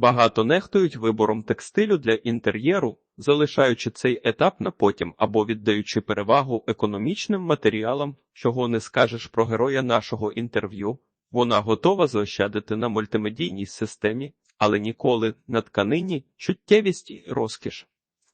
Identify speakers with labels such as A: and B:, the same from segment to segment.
A: Багато нехтують вибором текстилю для інтер'єру, залишаючи цей етап на потім або віддаючи перевагу економічним матеріалам, чого не скажеш про героя нашого інтерв'ю. Вона готова заощадити на мультимедійній системі, але ніколи на тканині, чуттєвість і розкіш.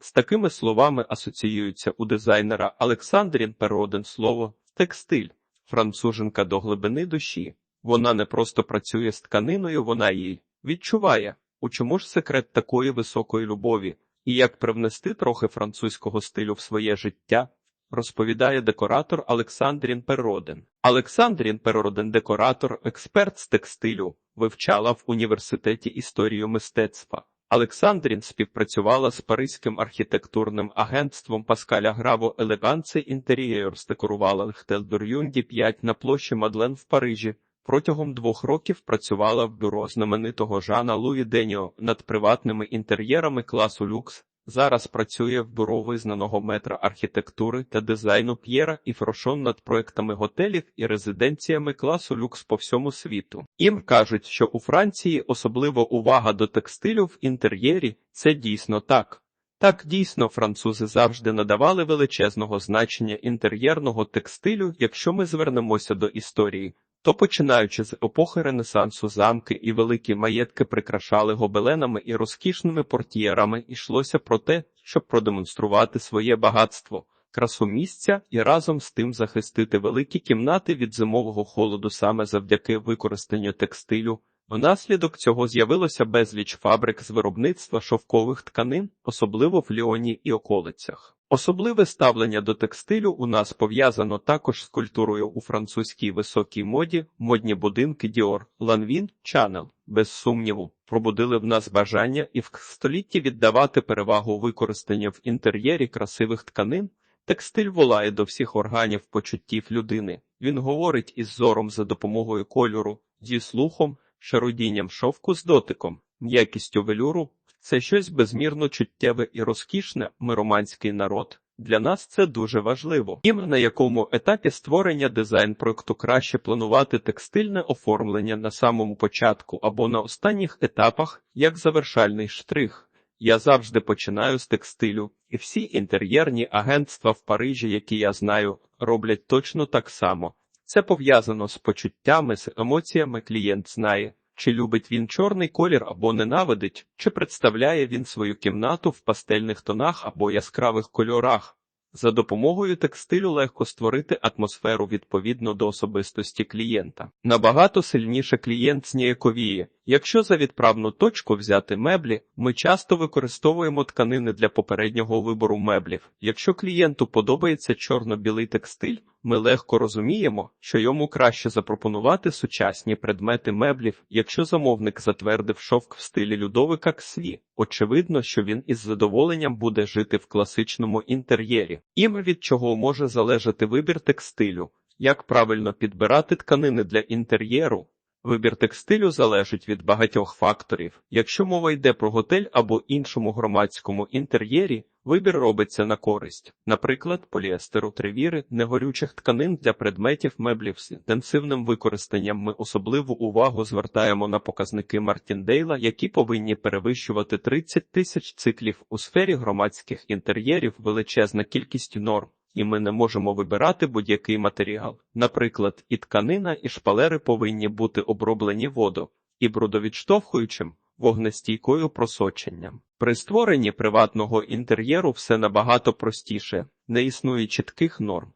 A: З такими словами асоціюється у дизайнера Олександрін Перодин слово текстиль, француженка до глибини душі. Вона не просто працює з тканиною, вона її відчуває. У чому ж секрет такої високої любові, і як привнести трохи французького стилю в своє життя, розповідає декоратор Олександрін Перодин. Олександрін Перодин, декоратор, експерт з текстилю, вивчала в університеті історію мистецтва. Олександрін співпрацювала з паризьким архітектурним агентством Паскаля Граво Елеганце Інтер'єрс, декорувала Хтелдур'юнді 5 на площі Мадлен в Парижі. Протягом двох років працювала в бюро знаменитого Жана Луї Деніо над приватними інтер'єрами класу люкс. Зараз працює в бюро визнаного метра архітектури та дизайну П'єра і Фрошон над проектами готелів і резиденціями класу люкс по всьому світу. Їм кажуть, що у Франції особливо увага до текстилю в інтер'єрі це дійсно так. Так дійсно французи завжди надавали величезного значення інтер'єрного текстилю, якщо ми звернемося до історії. То починаючи з епохи Ренесансу замки і великі маєтки прикрашали гобеленами і розкішними портьєрами, йшлося про те, щоб продемонструвати своє багатство, красу місця і разом з тим захистити великі кімнати від зимового холоду саме завдяки використанню текстилю. Внаслідок цього з'явилося безліч фабрик з виробництва шовкових тканин, особливо в Ліоні і околицях. Особливе ставлення до текстилю у нас пов'язано також з культурою у французькій високій моді, модні будинки Діор, Ланвін, Чанел, без сумніву, пробудили в нас бажання і в столітті віддавати перевагу використанню в інтер'єрі красивих тканин. Текстиль волає до всіх органів почуттів людини. Він говорить із зором за допомогою кольору, зі слухом, шародінням шовку з дотиком, м'якістю велюру, це щось безмірно чуттєве і розкішне, ми романський народ. Для нас це дуже важливо. І на якому етапі створення дизайн проекту краще планувати текстильне оформлення на самому початку або на останніх етапах, як завершальний штрих. Я завжди починаю з текстилю, і всі інтер'єрні агентства в Парижі, які я знаю, роблять точно так само. Це пов'язано з почуттями, з емоціями клієнт знає. Чи любить він чорний колір або ненавидить, чи представляє він свою кімнату в пастельних тонах або яскравих кольорах. За допомогою текстилю легко створити атмосферу відповідно до особистості клієнта. Набагато сильніше клієнт зніяковіє. Якщо за відправну точку взяти меблі, ми часто використовуємо тканини для попереднього вибору меблів. Якщо клієнту подобається чорно-білий текстиль, ми легко розуміємо, що йому краще запропонувати сучасні предмети меблів, якщо замовник затвердив шовк в стилі Людовика Ксві. Очевидно, що він із задоволенням буде жити в класичному інтер'єрі. Іме від чого може залежати вибір текстилю, як правильно підбирати тканини для інтер'єру. Вибір текстилю залежить від багатьох факторів. Якщо мова йде про готель або іншому громадському інтер'єрі, вибір робиться на користь, наприклад, поліестеру тривіри, негорючих тканин для предметів меблів з інтенсивним використанням. Ми особливу увагу звертаємо на показники Мартіндейла, які повинні перевищувати 30 тисяч циклів у сфері громадських інтер'єрів, величезна кількість норм і ми не можемо вибирати будь-який матеріал. Наприклад, і тканина, і шпалери повинні бути оброблені водо і брудовідштовхуючим вогнестійкою просоченням. При створенні приватного інтер'єру все набагато простіше, не існує чітких норм.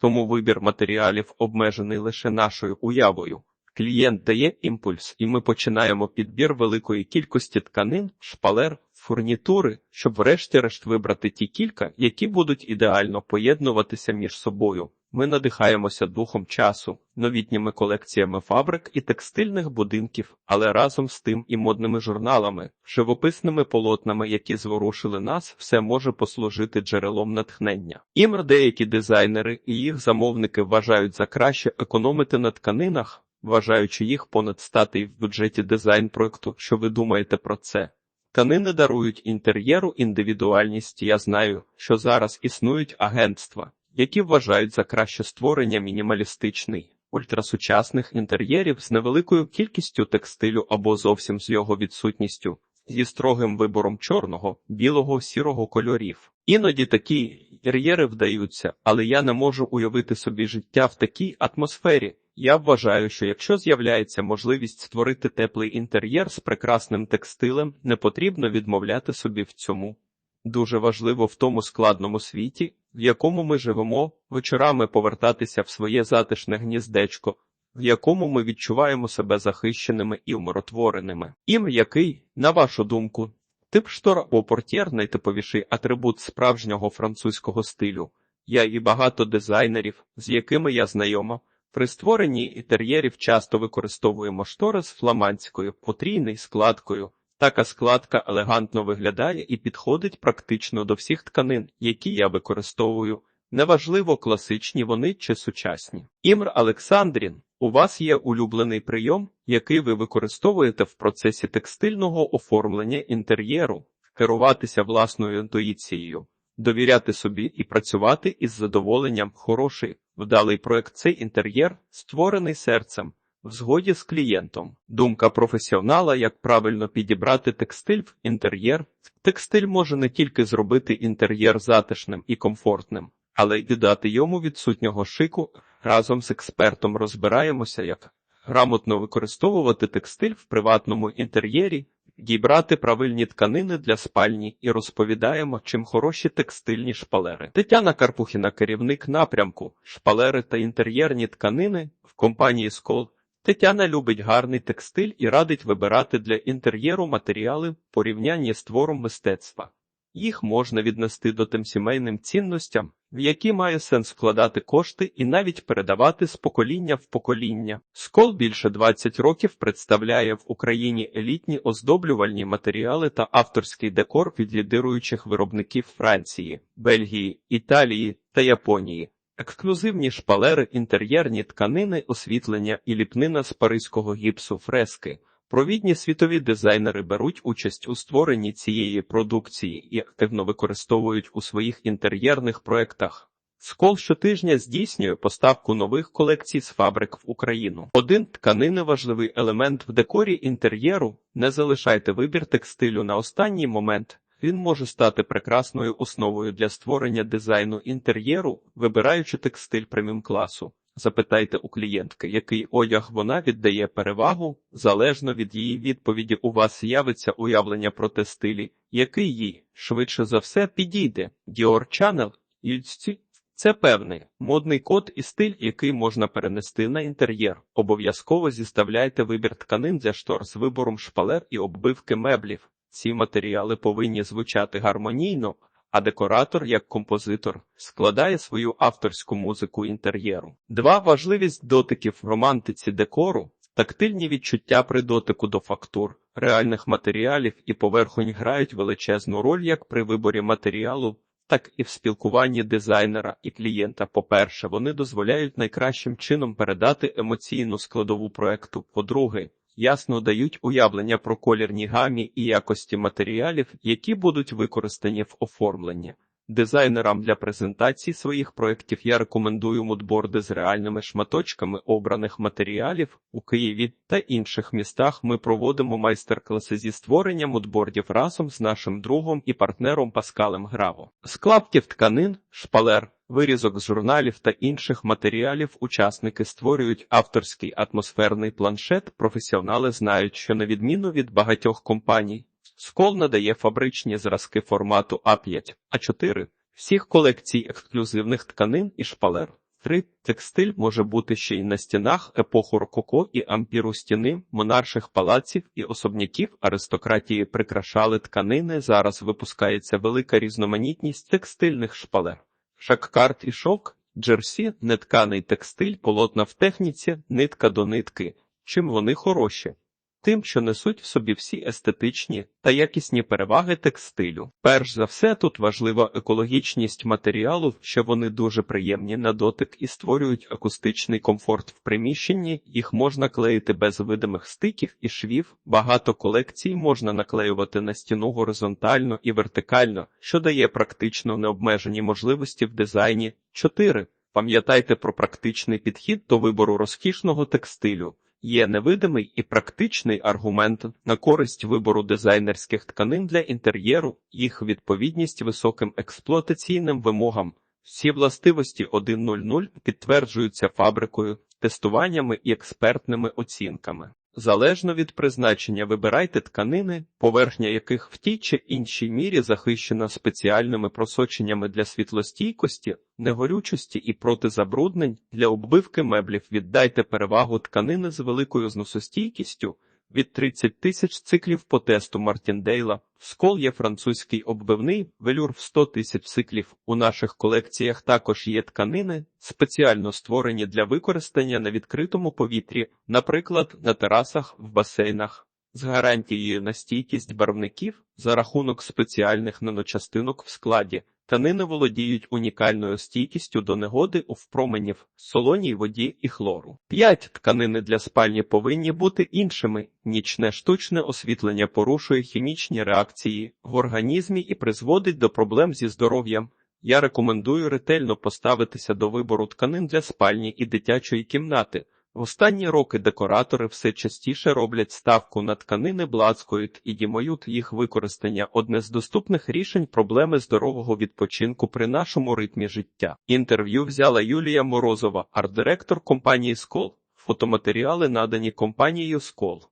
A: Тому вибір матеріалів обмежений лише нашою уявою. Клієнт дає імпульс, і ми починаємо підбір великої кількості тканин, шпалер, фурнітури, щоб врешті-решт вибрати ті кілька, які будуть ідеально поєднуватися між собою. Ми надихаємося духом часу, новітніми колекціями фабрик і текстильних будинків, але разом з тим і модними журналами, живописними полотнами, які зворушили нас, все може послужити джерелом натхнення. Імр деякі дизайнери і їх замовники вважають за краще економити на тканинах, вважаючи їх понад статей в бюджеті дизайн проекту. Що ви думаєте про це? Тканини дарують інтер'єру індивідуальність. Я знаю, що зараз існують агентства, які вважають за краще створення мінімалістичний ультрасучасних інтер'єрів з невеликою кількістю текстилю або зовсім з його відсутністю, зі строгим вибором чорного, білого, сірого кольорів. Іноді такі інтер'єри вдаються, але я не можу уявити собі життя в такій атмосфері. Я вважаю, що якщо з'являється можливість створити теплий інтер'єр з прекрасним текстилем, не потрібно відмовляти собі в цьому. Дуже важливо в тому складному світі, в якому ми живемо, вечорами повертатися в своє затишне гніздечко, в якому ми відчуваємо себе захищеними і умиротвореними. І який, на вашу думку, тип штор або портьєр найтиповіший атрибут справжнього французького стилю. Я і багато дизайнерів, з якими я знайома. При створенні інтер'єрів часто використовуємо штори з фламандською потрійною складкою. Така складка елегантно виглядає і підходить практично до всіх тканин, які я використовую. Неважливо, класичні вони чи сучасні. Імр Олександрін, у вас є улюблений прийом, який ви використовуєте в процесі текстильного оформлення інтер'єру, керуватися власною інтуїцією, довіряти собі і працювати із задоволенням хороший, вдалий проект цей інтер'єр, створений серцем. В згоді з клієнтом. Думка професіонала, як правильно підібрати текстиль в інтер'єр. Текстиль може не тільки зробити інтер'єр затишним і комфортним, але й додати йому відсутнього шику. Разом з експертом розбираємося, як грамотно використовувати текстиль в приватному інтер'єрі, дібрати правильні тканини для спальні і розповідаємо, чим хороші текстильні шпалери. Тетяна Карпухіна, керівник напрямку, шпалери та інтер'єрні тканини в компанії Скол. Тетяна любить гарний текстиль і радить вибирати для інтер'єру матеріали в порівнянні з твором мистецтва. Їх можна віднести до тим сімейним цінностям, в які має сенс вкладати кошти і навіть передавати з покоління в покоління. Скол більше 20 років представляє в Україні елітні оздоблювальні матеріали та авторський декор від лідируючих виробників Франції, Бельгії, Італії та Японії. Ексклюзивні шпалери, інтер'єрні тканини, освітлення і ліпнина з паризького гіпсу фрески. Провідні світові дизайнери беруть участь у створенні цієї продукції і активно використовують у своїх інтер'єрних проектах. Скол щотижня здійснює поставку нових колекцій з фабрик в Україну. Один тканини важливий елемент в декорі інтер'єру. Не залишайте вибір текстилю на останній момент. Він може стати прекрасною основою для створення дизайну інтер'єру, вибираючи текстиль преміум класу. Запитайте у клієнтки, який одяг вона віддає перевагу, залежно від її відповіді, у вас з'явиться уявлення про те стилі, який їй швидше за все підійде. Dior Channel Ільці це певний модний код і стиль, який можна перенести на інтер'єр. Обов'язково зіставляйте вибір тканин для штор з вибором шпалер і оббивки меблів. Ці матеріали повинні звучати гармонійно, а декоратор, як композитор, складає свою авторську музику інтер'єру. Два важливість дотиків романтиці декору, тактильні відчуття при дотику до фактур, реальних матеріалів і поверхонь грають величезну роль як при виборі матеріалу, так і в спілкуванні дизайнера і клієнта. По-перше, вони дозволяють найкращим чином передати емоційну складову проекту. По-друге, ясно дають уявлення про колірні гамі і якості матеріалів, які будуть використані в оформленні. Дизайнерам для презентації своїх проєктів я рекомендую мудборди з реальними шматочками обраних матеріалів у Києві та інших містах. Ми проводимо майстер-класи зі створення мудбордів разом з нашим другом і партнером Паскалем Граво. З клаптів тканин, шпалер, вирізок з журналів та інших матеріалів учасники створюють авторський атмосферний планшет. Професіонали знають, що на відміну від багатьох компаній. Скол надає фабричні зразки формату А5, А4, всіх колекцій ексклюзивних тканин і шпалер. 3. Текстиль може бути ще й на стінах епоху рококо і ампіру стіни, монарших палаців і особняків аристократії прикрашали тканини. Зараз випускається велика різноманітність текстильних шпалер. Шаккарт і шовк, джерсі, нетканий текстиль, полотна в техніці, нитка до нитки. Чим вони хороші? Тим, що несуть в собі всі естетичні та якісні переваги текстилю. Перш за все, тут важлива екологічність матеріалу, що вони дуже приємні на дотик і створюють акустичний комфорт в приміщенні, їх можна клеїти без видимих стиків і швів. Багато колекцій можна наклеювати на стіну горизонтально і вертикально, що дає практично необмежені можливості в дизайні. 4. Пам'ятайте про практичний підхід до вибору розкішного текстилю. Є невидимий і практичний аргумент на користь вибору дизайнерських тканин для інтер'єру, їх відповідність високим експлуатаційним вимогам. Всі властивості 1.0.0 підтверджуються фабрикою, тестуваннями і експертними оцінками. Залежно від призначення вибирайте тканини, поверхня яких в тій чи іншій мірі захищена спеціальними просоченнями для світлостійкості, негорючості і протизабруднень. Для оббивки меблів віддайте перевагу тканини з великою зносостійкістю від 30 тисяч циклів по тесту Мартіндейла. Скол є французький оббивний велюр в 100 тисяч циклів. У наших колекціях також є тканини, спеціально створені для використання на відкритому повітрі, наприклад, на терасах, в басейнах. З гарантією на стійкість барвників за рахунок спеціальних наночастинок в складі. Тканини володіють унікальною стійкістю до негоди у впроменів, солоній воді і хлору. 5. Тканини для спальні повинні бути іншими. Нічне штучне освітлення порушує хімічні реакції в організмі і призводить до проблем зі здоров'ям. Я рекомендую ретельно поставитися до вибору тканин для спальні і дитячої кімнати. В останні роки декоратори все частіше роблять ставку на тканини блацкоїд і дімоют їх використання одне з доступних рішень проблеми здорового відпочинку при нашому ритмі життя. Інтерв'ю взяла Юлія Морозова, арт-директор компанії Скол. Фотоматеріали надані компанією Скол.